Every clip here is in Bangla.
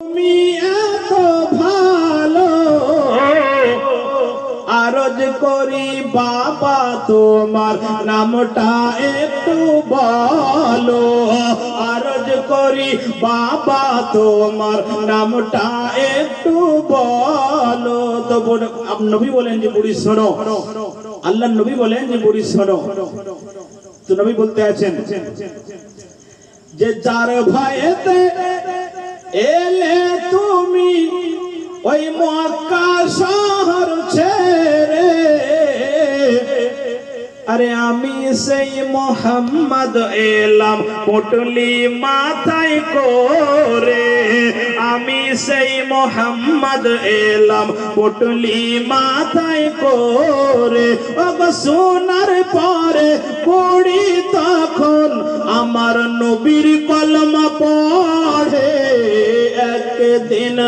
তুমি এত ভালো। আরজ করি বাবা, তোমার নামটা একটু বলো। আরজ করি বাবা, তোমার নামটা একটু বলো। তো নবী বলেন যে, বুড়ি শোনো। আল্লাহ নবী বলেন যে, বুড়ি শোনো। তো নবী বলতে আছেন যে, যার ভয়েতে এলে তুমি ওই মক্কা শহর ছেড়ে। আরে আমি সেই মোহাম্মদ এলাম, পটলি মাথায় করে। আমি সেই মোহাম্মদ এলাম, পটলি মাথায় করে। অব সোনার পরে পড়ি তখন আমার নবীর কলমা পড়ে। একদিন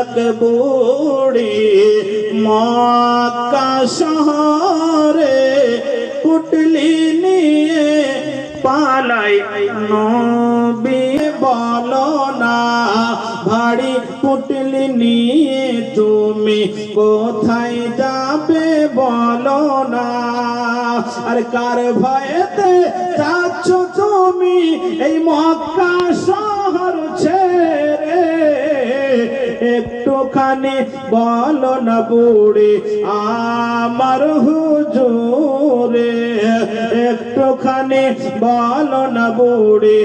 এক বুড়ি মক্কা শহরে পুটলি নিয়ে পালাই। নবী বলো না ভারী পুটলি নিয়ে তুমি কোথায় যাবে বলো না। আর কার ভয়েতে যাচ্ছ তুমি এই মক্কা একটুখানি বলো না বুড়ি, আমার হুজুরে। একটুখানি বলো না বুড়ি,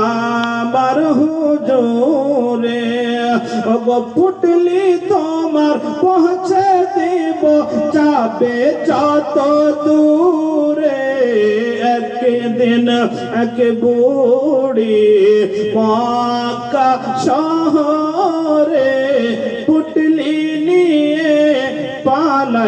আমার হুজুরে। ও গো পুটলি তোমার পৌঁছে দেব, যাবে যত দূরে। একদিন এক বুড়ি মক্কা শহরে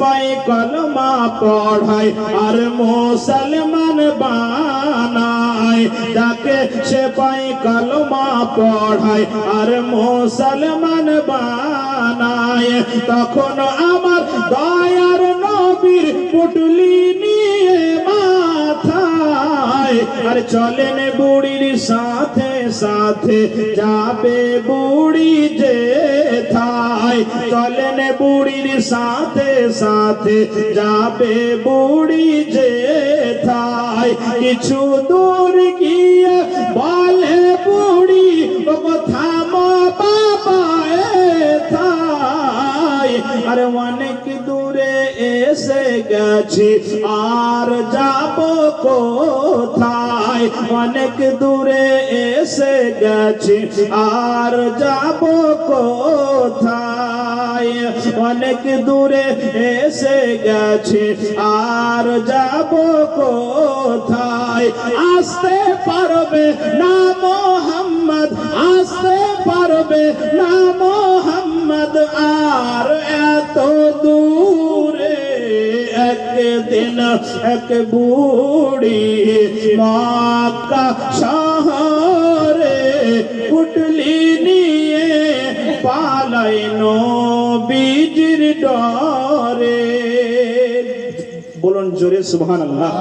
পাই কলমা পড়ায় আর মুসলমান বানায় যাকে সে পাই কলমা পড়ায় আর মুসলমান বানায় তখন আমার দয়ার নবীর পুটলি নিয়ে মাথায়, আর চলেন বুড়ির সাথে সাথে যাবে বুড়ি যে চলেন বুড়ির সাথে সাথে যাবে বুড়ি যে থায় কিছু দূর গিয়ে বলে বুড়ি ও কথা বাবা থায় আরে অনেক দূরে এসে গেছি আর যাব কোথায় অনেক দূরে এসে গেছি আর যাব কোথায় অনেক দূরে এসে গেছে। আর যাব কোথায়? আসতে পারবে না মোহাম্মদ, আসতে পারবে না মোহাম্মদ। আর এত দূরে একদিন এক বুড়ি মক্কা শহরে পুটলি নিয়ে পালাই নবীজির ডরে। বলুন জোরে সুবহানাল্লাহ।